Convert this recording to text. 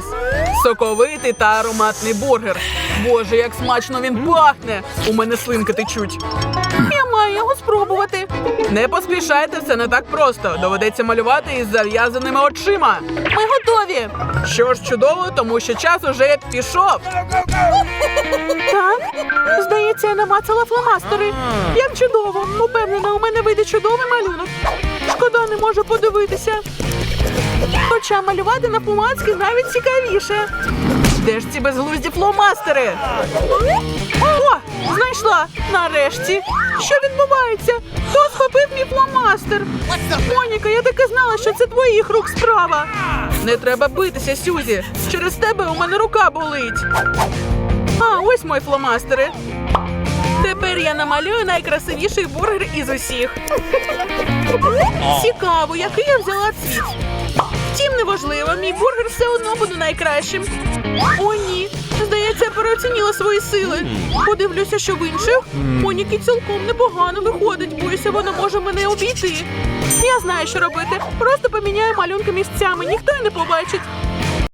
сюрприз. Соковитий та ароматний бургер. Боже, як смачно він пахне! У мене слинки течуть. Я маю його спробувати. Не поспішайте, це не так просто. Доведеться малювати із зав'язаними очима. Ми готові. Що ж чудово, тому що час уже як пішов. Так, здається, я намацала фломастери. Як чудово! Упевнена, у мене вийде чудовий малюнок. Шкода, не можу подивитися. Хоча малювати на фломастері навіть цікавіше. Де ж ці безглузді фломастери? О, знайшла! Нарешті! Що відбувається? Хто схопив мій фломастер? Моніка, я таки знала, що це твоїх рук справа. Не треба битися, Сюзі. Через тебе у мене рука болить. А, ось мої фломастери. Тепер я намалюю найкрасивіший бургер із усіх. Цікаво, який я взяла цвіт. Втім, мій бургер все одно буде найкращим. О, ні. Здається, я переоцінила свої сили. Подивлюся, що в інших Моніки цілком непогано виходить. Боюся, вона може мене обійти. Я знаю, що робити. Просто поміняю малюнки місцями, ніхто й не побачить.